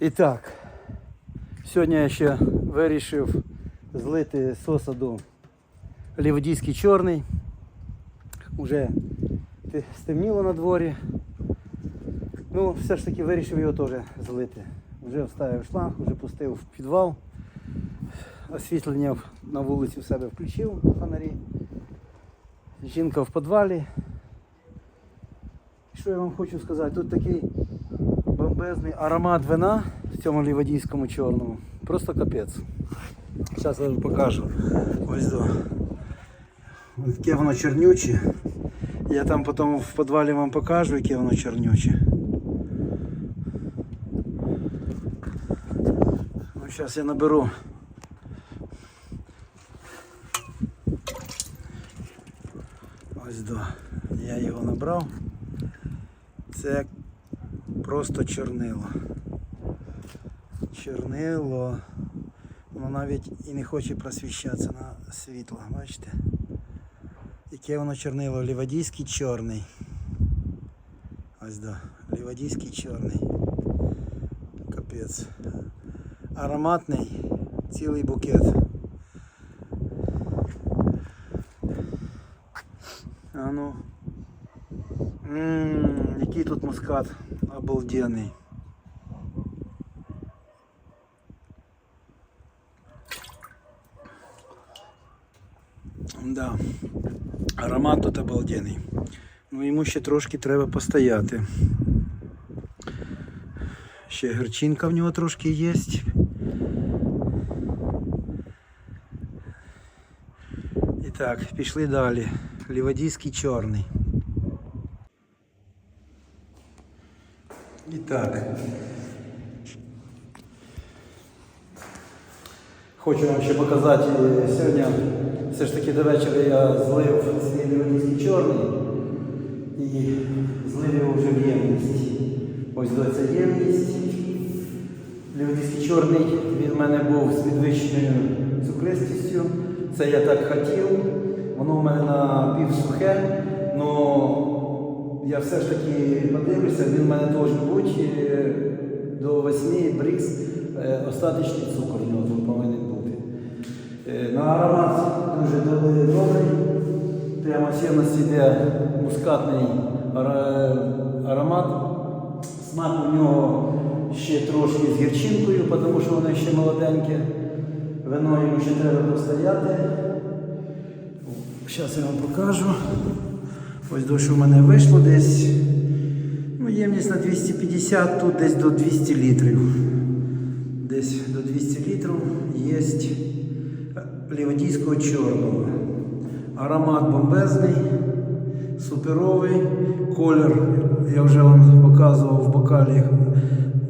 І так, сьогодні я ще вирішив злити з осаду ліводійський чорний. Уже стемніло на дворі. Ну, все ж таки вирішив його теж злити. Вже вставив шланг, вже пустив в підвал. Освітлення на вулиці в себе включив фонарі. Жінка в підвалі. Що я вам хочу сказати? Тут такий бомбезний аромат вина в цьому ліводійському чорному. Просто капець. Зараз я вам покажу. Ось до. Ось Яке воно чорнюче. Я там потім в підвалі вам покажу, яке воно чорнюче. Ну, зараз я наберу. Ось до. Я його набрав. Це просто чорнило. Чорнило. Воно навіть і не хоче просвіщатися на світло, бачите? Яке воно чорнило? Лівадійський чорний. Ось да. Лівадійський чорний. Капець. Ароматний цілий букет. А ну. Ммм, який тут мускат обалденний. Да. Аромат тут обалденний. Ну йому ще трошки треба постояти. Ще гірчинка в нього трошки є. І так, пішли далі. Лівадійський чорний. І так. Хочу вам ще показати е, сьогодні. Все ж таки до вечора я злив свій лівадійський чорний і злив його вже в ємність. Ось ця ємність. Лівадійський чорний, він в мене був з підвищеною цукристістю. Це я так хотів. Воно в мене на пів я все ж таки подивлюся, він в мене должен бути е, до 8 брикс е, остаточний цукор в нього повинен бути. Е, На аромат дуже добрий. Прямо сімності йде мускатний аромат. Смак у нього ще трошки з гірчинкою, тому що воно ще молоденьке. Вино йому ще треба постояти. Зараз я вам покажу. Ось до що в мене вийшло десь. Ну, ємність на 250, тут десь до 200 літрів. Десь до 200 літрів є ліводійського чорного. Аромат бомбезний, суперовий. Колір я вже вам показував в бокалі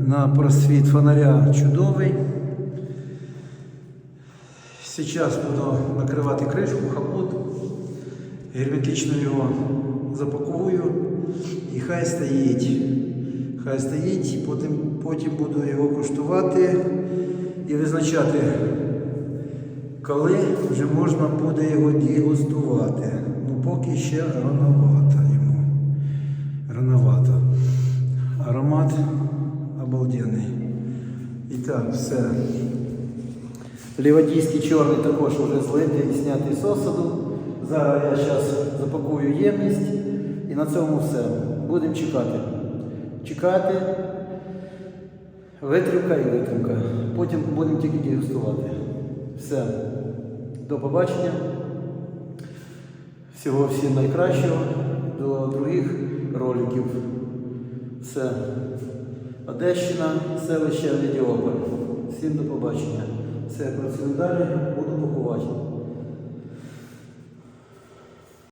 на просвіт фонаря чудовий. Зараз буду накривати кришку, капот, герметично його запакую і хай стоїть. Хай стоїть, потім, потім буду його куштувати і визначати, коли вже можна буде його дегустувати. Ну поки ще рановато йому. Рановато. Аромат обалденний. І так, все. Лівадійський чорний також вже злитий і знятий з осаду. Зараз я зараз запакую ємність і на цьому все. Будемо чекати. Чекати. Витримка і витримка. Потім будемо тільки дегустувати. Все. До побачення. Всього всім найкращого. До других роликів. Все. Одещина, селище Авідіополь. Всім до побачення. Все, працюю далі, буду пакувати.